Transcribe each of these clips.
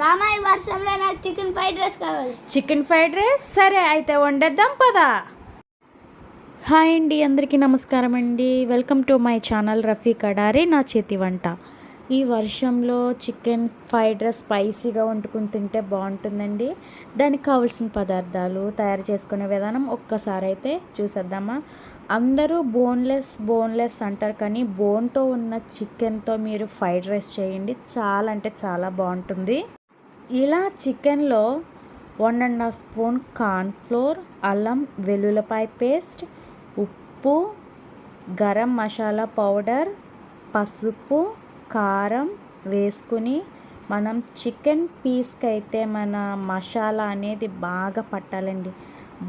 రామాయ వర్షంలో నాకు చికెన్ ఫ్రైడ్ రైస్ కావాలి. Chicken fried rice? సరే అయితే వండేద్దాం పదా. హాయ్ అండి అందరికీ నమస్కారం అండి. Welcome to my channel Rafi Kadari నా చేతి వంట. ఈ వర్షంలో చికెన్ ఫ్రైడ్ రైస్ స్పైసీగా వండుకుని తింటే బాగుంటుందండి. దానికి కావాల్సిన పదార్థాలు తయారు చేసుకునే విధానం ఒక్కసారి అయితే చూసేద్దామా? అందరూ బోన్లెస్ బోన్లెస్ అంటారు కానీ బోన్తో ఉన్న చికెన్తో మీరు ఫ్రైడ్ రైస్ చేయండి. చాలా అంటే చాలా బాగుంటుంది. ఇలా చికెన్లో one and half spoon cornflour అల్లం వెల్లుల్లిపాయ పేస్ట్ ఉప్పు గరం మసాలా పౌడర్ పసుపు కారం వేసుకుని మనం చికెన్ పీస్కి అయితే మన మసాలా అనేది బాగా పట్టాలండి.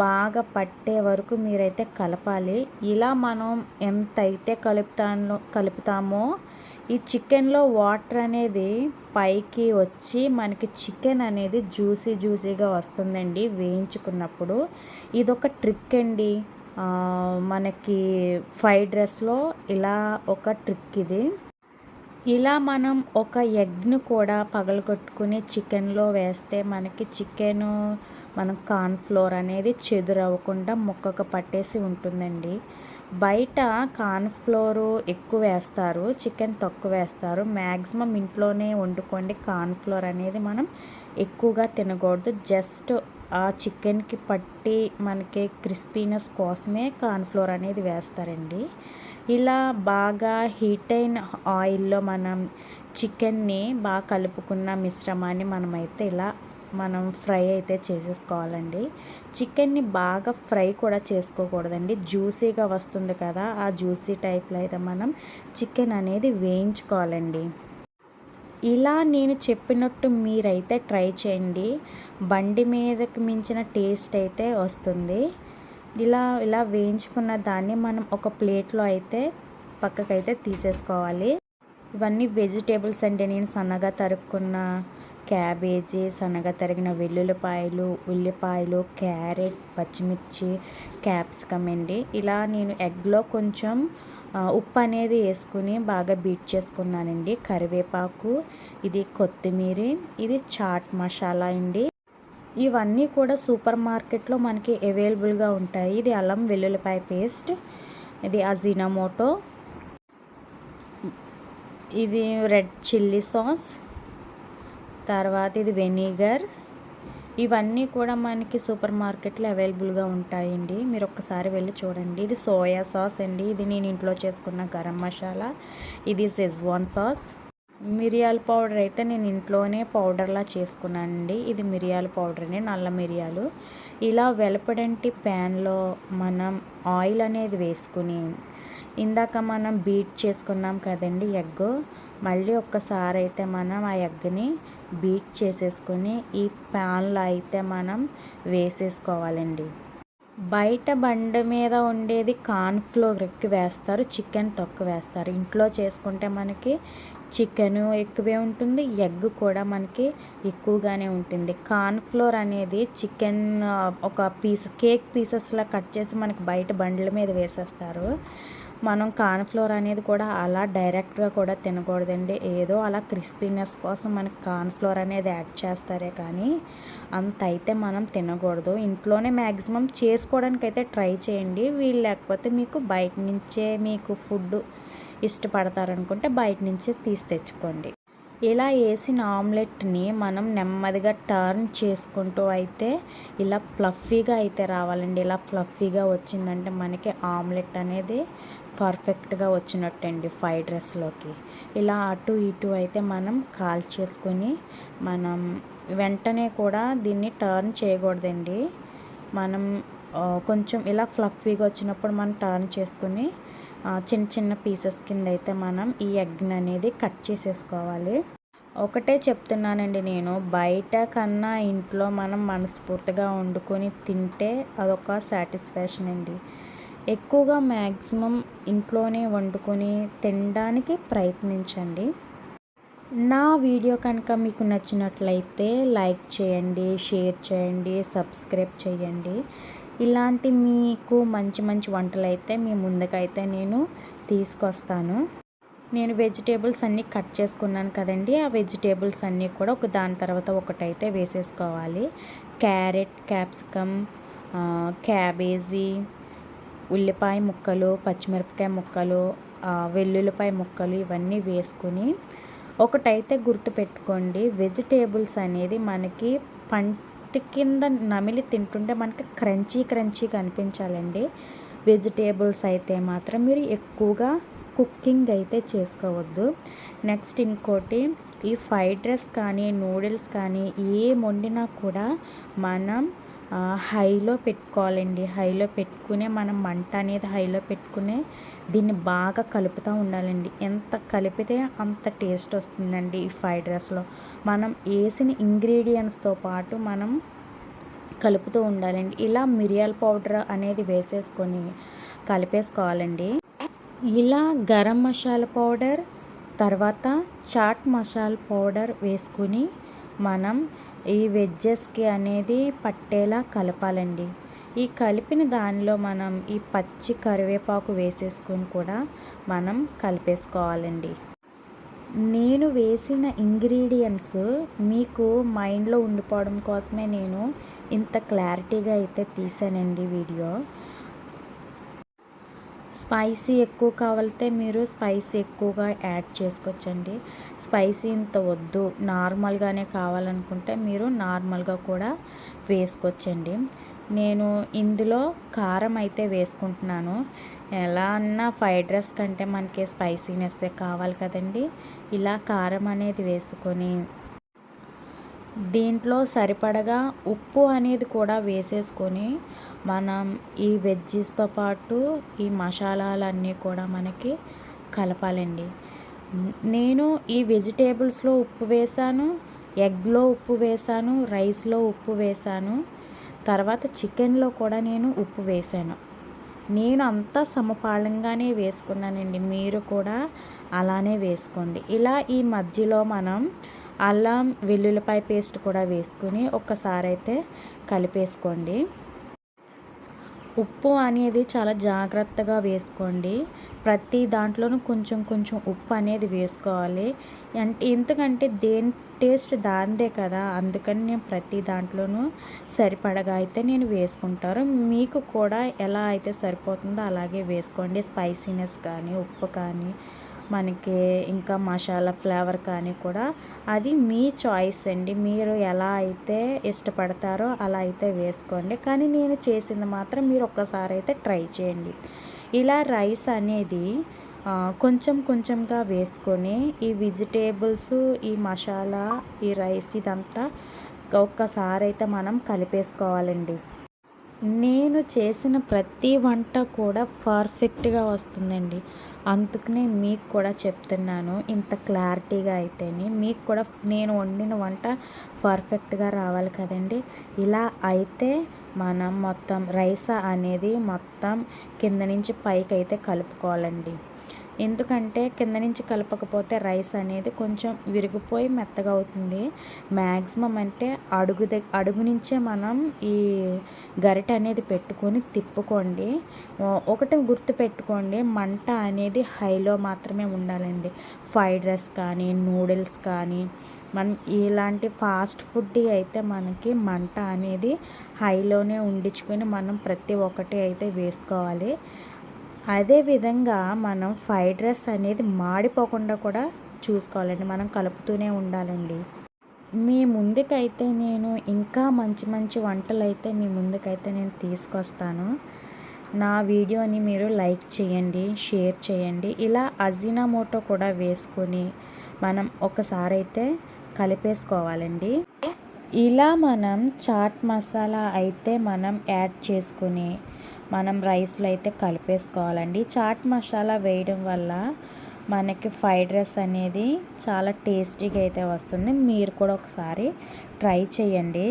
బాగా పట్టే వరకు మీరైతే కలపాలి. ఇలా మనం ఎంతైతే అయితే కలుపుతానో కలుపుతామో ఈ చికెన్లో వాటర్ అనేది పైకి వచ్చి మనకి చికెన్ అనేది జ్యూసీ జ్యూసీగా వస్తుందండి వేయించుకున్నప్పుడు. ఇదొక ట్రిక్ అండి. మనకి ఫ్రైడ్ రైస్లో ఇలా ఒక ట్రిక్ ఇది. ఇలా మనం ఒక ఎగ్ను కూడా పగలగొట్టుకుని చికెన్లో వేస్తే మనకి చికెన్ మనం కార్న్ఫ్లోర్ అనేది చెదురవ్వకుండా ముక్కకు పట్టేసి ఉంటుందండి. బయట కార్న్ఫ్లోరు ఎక్కువ వేస్తారు చికెన్ తక్కువ వేస్తారు. మ్యాక్సిమం ఇంట్లోనే వండుకోండి. కార్న్ఫ్లోర్ అనేది మనం ఎక్కువగా తినకూడదు. జస్ట్ ఆ చికెన్కి పట్టి మనకి క్రిస్పీనెస్ కోసమే కార్న్ఫ్లోర్ అనేది వేస్తారండి. ఇలా బాగా హీట్ అయిన ఆయిల్లో మనం చికెన్ని బాగా కలుపుకున్న మిశ్రమాన్ని మనమైతే ఇలా మనం ఫ్రై అయితే చేసేసుకోవాలండి. చికెన్ని బాగా ఫ్రై కూడా చేసుకోకూడదండి. జ్యూసీగా వస్తుంది కదా ఆ జ్యూసీ టైప్లో అయితే మనం చికెన్ అనేది వేయించుకోవాలండి. ఇలా నేను చెప్పినట్టు మీరైతే ట్రై చేయండి. బండి మీదకి మించిన టేస్ట్ అయితే వస్తుంది. ఇలా ఇలా వేయించుకున్న దాన్ని మనం ఒక ప్లేట్లో అయితే పక్కకైతే తీసేసుకోవాలి. ఇవన్నీ వెజిటేబుల్స్ అంటే నేను సన్నగా తరుక్కున్న క్యాబేజీ సన్నగా తరిగిన వెల్లుల్లిపాయలు ఉల్లిపాయలు క్యారెట్ పచ్చిమిర్చి క్యాప్సికమ్ అండి. ఇలా నేను ఎగ్లో కొంచెం ఉప్పు అనేది వేసుకుని బాగా బీట్ చేసుకున్నానండి. కరివేపాకు ఇది కొత్తిమీర ఇది చాట్ మసాలా అండి. ఇవన్నీ కూడా సూపర్ మార్కెట్లో మనకి అవైలబుల్గా ఉంటాయి. ఇది అల్లం వెల్లుల్లిపాయ పేస్ట్ ఇది అజీనామోటో ఇది రెడ్ చిల్లీ సాస్ తర్వాత ఇది వెనిగర్. ఇవన్నీ కూడా మనకి సూపర్ మార్కెట్లో అవైలబుల్గా ఉంటాయండి. మీరు ఒక్కసారి వెళ్ళి చూడండి. ఇది సోయా సాస్ అండి. ఇది నేను ఇంట్లో చేసుకున్న గరం మసాలా. ఇది సెజ్వాన్ సాస్. మిరియాల పౌడర్ అయితే నేను ఇంట్లోనే పౌడర్లా చేసుకున్నానండి. ఇది మిరియాల పౌడర్ని నల్ల మిరియాలు. ఇలా వెలపడంటి ప్యాన్లో మనం ఆయిల్ అనేది వేసుకుని ఇందాక మనం బీట్ చేసుకున్నాం కదండి ఎగ్ మళ్ళీ ఒక్కసారి అయితే మనం ఆ ఎగ్ని బీట్ చేసేసుకొని ఈ ప్యాన్లో అయితే మనం వేసేసుకోవాలండి. బయట బండ మీద ఉండేది కార్న్ఫ్లోర్ ఎక్కువ వేస్తారు చికెన్ తక్కువ వేస్తారు. ఇంట్లో చేసుకుంటే మనకి చికెన్ ఎక్కువే ఉంటుంది ఎగ్ కూడా మనకి ఎక్కువగానే ఉంటుంది. కార్న్ఫ్లోర్ అనేది చికెన్ ఒక పీస్ కేక్ పీసెస్లా కట్ చేసి మనకి బయట బండ్ల మీద వేసేస్తారు. మనం కార్న్ఫ్లోర్ అనేది కూడా అలా డైరెక్ట్గా కూడా తినకూడదండి. ఏదో అలా క్రిస్పీనెస్ కోసం మనకి కార్న్ఫ్లోర్ అనేది యాడ్ చేస్తారే కానీ అంత అయితే మనం తినకూడదు. ఇంట్లోనే మ్యాక్సిమం చేసుకోవడానికి అయితే ట్రై చేయండి. వీళ్ళు లేకపోతే మీకు బయట నుంచే మీకు ఫుడ్ ఇష్టపడతారనుకుంటే బయట నుంచే తీసి తెచ్చుకోండి. ఇలా వేసిన ఆమ్లెట్ని మనం నెమ్మదిగా టర్న్ చేసుకుంటూ అయితే ఇలా ఫ్లఫీగా అయితే రావాలండి. ఇలా ఫ్లఫీగా వచ్చిందంటే మనకి ఆమ్లెట్ అనేది పర్ఫెక్ట్గా వచ్చినట్టండి ఫ్రైడ్ రైస్లోకి ఇలా అటు ఇటు అయితే మనం కాల్ చేసుకొని మనం వెంటనే కూడా దీన్ని టర్న్ చేయకూడదండి. మనం కొంచెం ఇలా ఫ్లఫీగా వచ్చినప్పుడు మనం టర్న్ చేసుకుని చిన్న చిన్న పీసెస్ కింద అయితే మనం ఈ ఎగ్ని అనేది కట్ చేసేసుకోవాలి. ఒకటే చెప్తున్నానండి నేను బయట కన్నా ఇంట్లో మనం మనస్ఫూర్తిగా వండుకొని తింటే అదొక సాటిస్ఫాక్షన్ అండి ఎక్కువగా మ్యాక్సిమం ఇంట్లోనే వండుకొని తినడానికి ప్రయత్నించండి. నా వీడియో కనుక మీకు నచ్చినట్లయితే లైక్ చేయండి షేర్ చేయండి సబ్స్క్రైబ్ చేయండి. ఇలాంటి మీకు మంచి మంచి వంటలు అయితే మీ ముందుకైతే నేను తీసుకొస్తాను. నేను వెజిటేబుల్స్ అన్నీ కట్ చేసుకున్నాను కదండి. ఆ వెజిటేబుల్స్ అన్నీ కూడా ఒక దాని తర్వాత ఒకటైతే వేసేసుకోవాలి. క్యారెట్ క్యాప్సికమ్ క్యాబేజీ ఉల్లిపాయ ముక్కలు పచ్చిమిరపకాయ ముక్కలు వెల్లుల్లిపాయ ముక్కలు ఇవన్నీ వేసుకుని ఒకటైతే గుర్తుపెట్టుకోండి వెజిటేబుల్స్ అనేది మనకి పంట కింద నమిలి తింటుంటే మనకి క్రంచీ క్రంచీగా అనిపించాలండి. వెజిటేబుల్స్ అయితే మాత్రం మీరు ఎక్కువగా కుకింగ్ అయితే చేసుకోవద్దు. నెక్స్ట్ ఇంకోటి ఈ ఫ్రైడ్ రైస్ కానీ నూడిల్స్ కానీ ఏం వండినా కూడా మనం హైలో పెట్టుకోవాలండి. హైలో పెట్టుకునే మనం మంట అనేది హైలో పెట్టుకునే దీన్ని బాగా కలుపుతూ ఉండాలండి. ఎంత కలిపితే అంత టేస్ట్ వస్తుందండి ఈ ఫ్రైడ్ రైస్లో. మనం వేసిన ఇంగ్రీడియంట్స్తో పాటు మనం కలుపుతూ ఉండాలండి. ఇలా మిరియాల పౌడర్ అనేది వేసేసుకొని కలిపేసుకోవాలండి. ఇలా గరం మసాలా పౌడర్ తర్వాత చాట్ మసాలా పౌడర్ వేసుకుని మనం ఈ వెజ్జెస్కి అనేది పట్టేలా కలపాలండి. ఈ కలిపిన దానిలో మనం ఈ పచ్చి కరివేపాకు వేసేసుకొని కూడా మనం కలిపేసుకోవాలండి. నేను వేసిన ఇంగ్రీడియంట్స్ మీకు మైండ్లో ఉండిపోవడం కోసమే నేను ఇంత క్లారిటీగా అయితే తీసానండి వీడియో. స్పైసీ ఎక్కువ కావాలితే మీరు స్పైసీ ఎక్కువగా యాడ్ చేసుకోవచ్చండి. స్పైసీ ఇంత వద్దు. నార్మల్గానే కావాలనుకుంటే మీరు నార్మల్గా కూడా వేసుకోవచ్చండి. నేను ఇందులో కారం అయితే వేసుకుంటున్నాను. ఎలా అన్నా ఫ్రైడ్ రైస్ కంటే మనకి స్పైసీనెస్ కావాలి కదండి. ఇలా కారం అనేది వేసుకొని దీంట్లో సరిపడగా ఉప్పు అనేది కూడా వేసేసుకొని మనం ఈ వెజ్జీస్తో పాటు ఈ మసాలాలన్నీ కూడా మనకి కలపాలండి. నేను ఈ వెజిటేబుల్స్లో ఉప్పు వేసాను ఎగ్లో ఉప్పు వేసాను రైస్లో ఉప్పు వేసాను తర్వాత చికెన్లో కూడా నేను ఉప్పు వేసాను. నేను అంతా సమపాళంగానే వేసుకున్నానండి మీరు కూడా అలానే వేసుకోండి. ఇలా ఈ మధ్యలో మనం అల్లం వెల్లుల్లిపాయ పేస్ట్ కూడా వేసుకుని ఒక్కసారి అయితే కలిపేసుకోండి. ఉప్పు అనేది చాలా జాగ్రత్తగా వేసుకోండి. ప్రతి దాంట్లోనూ కొంచెం కొంచెం ఉప్పు అనేది వేసుకోవాలి. అంటే ఎందుకంటే దేని టేస్ట్ దాందే కదా. అందుకని నేను ప్రతి దాంట్లోనూ సరిపడగా అయితే నేను వేసుకుంటారు. మీకు కూడా ఎలా అయితే సరిపోతుందో అలాగే వేసుకోండి. స్పైసీనెస్ కానీ ఉప్పు కానీ మనకి ఇంకా మసాలా ఫ్లేవర్ కానీ కూడా అది మీ చాయిస్ అండి. మీరు ఎలా అయితే ఇష్టపడతారో అలా అయితే వేసుకోండి. కానీ నేను చేసింది మాత్రం మీరు ఒక్కసారి అయితే ట్రై చేయండి. ఇలా రైస్ అనేది కొంచెం కొంచెంగా వేసుకొని ఈ వెజిటేబుల్స్ ఈ మసాలా ఈ రైస్ ఇదంతా ఒక్కసారి అయితే మనం కలిపేసుకోవాలండి. నేను చేసిన ప్రతి వంట కూడా పర్ఫెక్ట్గా వస్తుందండి. అందుకనే మీకు కూడా చెప్తున్నాను ఇంత క్లారిటీగా అయితేనే. మీకు కూడా నేను వండిన వంట పర్ఫెక్ట్గా రావాలి కదండి. ఇలా అయితే మనం మొత్తం రైస్ అనేది మొత్తం కింద నుంచి పైకి అయితే కలుపుకోవాలండి. ఎందుకంటే కింద నుంచి కలపకపోతే రైస్ అనేది కొంచెం విరిగిపోయి మెత్తగా అవుతుంది. మ్యాక్సిమం అంటే అడుగు దగ్గ అడుగు నుంచే మనం ఈ గరిట అనేది పెట్టుకొని తిప్పుకోండి. ఒకటి గుర్తు పెట్టుకోండి మంట అనేది హైలో మాత్రమే ఉండాలండి. ఫ్రైడ్ రైస్ కానీ నూడిల్స్ కానీ మనం ఇలాంటి ఫాస్ట్ ఫుడ్ అయితే మనకి మంట అనేది హైలోనే ఉండించుకొని మనం ప్రతి ఒక్కటి అయితే వేసుకోవాలి. అదేవిధంగా మనం ఫ్రైడ్ రైస్ అనేది మాడిపోకుండా కూడా చూసుకోవాలండి. మనం కలుపుతూనే ఉండాలండి. మీ ముందుకైతే నేను ఇంకా మంచి మంచి వంటలు అయితే మీ ముందుకైతే నేను తీసుకొస్తాను. నా వీడియోని మీరు లైక్ చేయండి షేర్ చేయండి. ఇలా అజినామోటో కూడా వేసుకొని మనం ఒకసారి అయితే కలిపేసుకోవాలండి. ఇలా మనం చాట్ మసాలా అయితే మనం యాడ్ చేసుకుని మనం రైస్లో అయితే కలిపేసుకోవాలండి. చాట్ మసాలా వేయడం వల్ల మనకి ఫ్రైడ్ రైస్ అనేది చాలా టేస్టీగా అయితే వస్తుంది. మీరు కూడా ఒకసారి ట్రై చేయండి.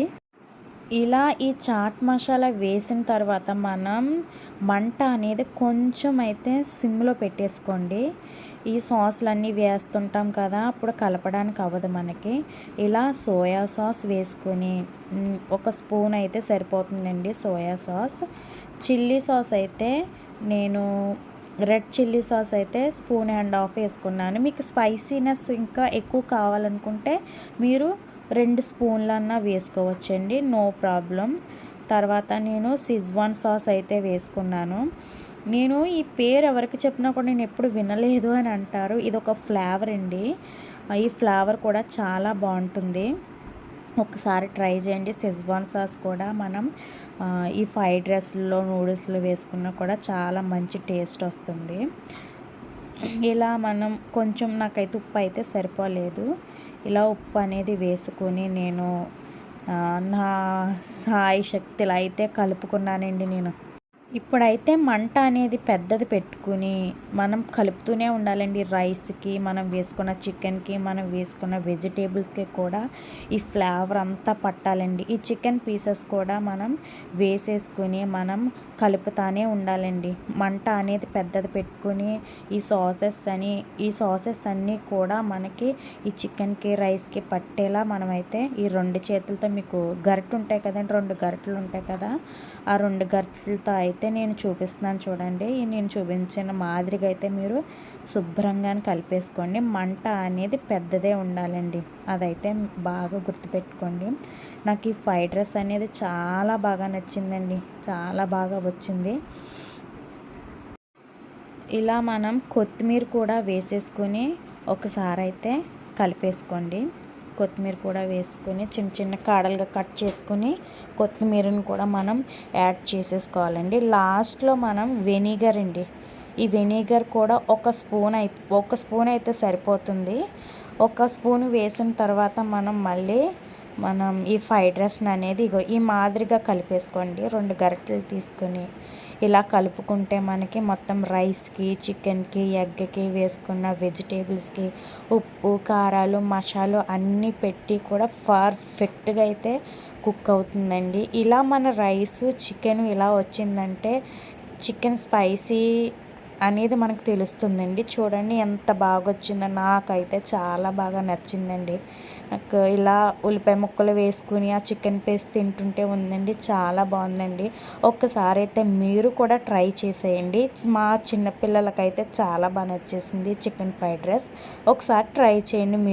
ఇలా ఈ చాట్ మసాలా వేసిన తర్వాత మనం మంట అనేది కొంచెం అయితే సిమ్లో పెట్టేసుకోండి. ఈ సాస్లన్నీ వేస్తుంటాం కదా అప్పుడు కలపడానికి అవ్వదు మనకి. ఇలా సోయా సాస్ వేసుకొని ఒక స్పూన్ అయితే సరిపోతుందండి సోయా సాస్. చిల్లీ సాస్ అయితే నేను రెడ్ చిల్లీ సాస్ అయితే స్పూన్ అండ్ హాఫ్ వేసుకున్నాను. మీకు స్పైసీనెస్ ఇంకా ఎక్కువ కావాలనుకుంటే మీరు రెండు స్పూన్లన్నా వేసుకోవచ్చండి నో ప్రాబ్లం. తర్వాత నేను సిజ్వాన్ సాస్ అయితే వేసుకున్నాను. నేను ఈ పేరు ఎవరికి చెప్పినా కూడా నేను ఎప్పుడు వినలేదు అని అంటారు. ఇది ఒక ఫ్లేవర్ అండి. ఈ ఫ్లేవర్ కూడా చాలా బాగుంటుంది. ఒకసారి ట్రై చేయండి. సెజ్వాన్ సాస్ కూడా మనం ఈ ఫ్రైడ్ రైస్లో నూడిల్స్లో వేసుకున్నా కూడా చాలా మంచి టేస్ట్ వస్తుంది. ఇలా మనం కొంచెం నాకైతే ఉప్పు అయితే సరిపోలేదు. ఇలా ఉప్పు అనేది వేసుకొని నేను నా సాయి శక్తిలో అయితే కలుపుకున్నానండి నేను. ఇప్పుడైతే మంట అనేది పెద్దది పెట్టుకుని మనం కలుపుతూనే ఉండాలండి రైస్కి మనం వేసుకున్న చికెన్కి మనం వేసుకున్న వెజిటేబుల్స్కి కూడా ఈ ఫ్లేవర్ అంతా పట్టాలండి. ఈ చికెన్ పీసెస్ కూడా మనం వేసేసుకుని మనం కలుపుతానే ఉండాలండి. మంట అనేది పెద్దది పెట్టుకుని ఈ సాసెస్ అని ఈ సాసెస్ అన్నీ కూడా మనకి ఈ చికెన్కి రైస్కి పట్టేలా మనమైతే ఈ రెండు చేతులతో మీకు గరిట ఉంటాయి కదండి రెండు గరిటెలు ఉంటాయి కదా ఆ రెండు గరిటెలతో అయితే అయితే నేను చూపిస్తున్నాను చూడండి. నేను చూపించిన మాదిరిగా అయితే మీరు శుభ్రంగా కలిపేసుకోండి. మంట అనేది పెద్దదే ఉండాలండి. అదైతే బాగా గుర్తుపెట్టుకోండి. నాకు ఈ ఫ్రైడ్ రైస్ అనేది చాలా బాగా నచ్చిందండి. చాలా బాగా వచ్చింది. ఇలా మనం కొత్తిమీర కూడా వేసేసుకొని ఒకసారి అయితే కలిపేసుకోండి. కొత్తిమీర కూడా వేసుకొని చిన్న చిన్న కాడలుగా కట్ చేసుకొని కొత్తిమీరను కూడా మనం యాడ్ చేసేసుకోవాలండి. లాస్ట్లో మనం వెనిగర్ అండి. ఈ వెనిగర్ కూడా ఒక స్పూన్ అయి ఒక స్పూన్ అయితే సరిపోతుంది. ఒక స్పూన్ వేసిన తర్వాత మనం మళ్ళీ మనం ఈ ఫ్రైడ్ రైస్ని అనేది ఇగో ఈ మాదిరిగా కలిపేసుకోండి. రెండు గరిటెలు తీసుకొని ఇలా కలుపుకుంటే మనకి మొత్తం రైస్కి చికెన్కి ఎగ్కి వేసుకున్న వెజిటేబుల్స్కి ఉప్పు కారాలు మసాలు అన్నీ పెట్టి కూడా పర్ఫెక్ట్గా అయితే కుక్ అవుతుందండి. ఇలా మన రైస్ చికెన్ ఇలా వచ్చిందంటే చికెన్ స్పైసీ అనేది మనకు తెలుస్తుందండి. చూడండి ఎంత బాగా వచ్చిందో నాకైతే చాలా బాగా నచ్చిందండి. నాకు ఇలా ఉల్లిపాయ ముక్కలు వేసుకుని ఆ చికెన్ పేస్ట్ తింటుంటే ఉందండి. చాలా బాగుందండి. ఒక్కసారి అయితే మీరు కూడా ట్రై చేసేయండి. మా చిన్నపిల్లలకైతే చాలా బాగా నచ్చేసింది చికెన్ ఫ్రైడ్ రైస్. ఒకసారి ట్రై చేయండి. మీరు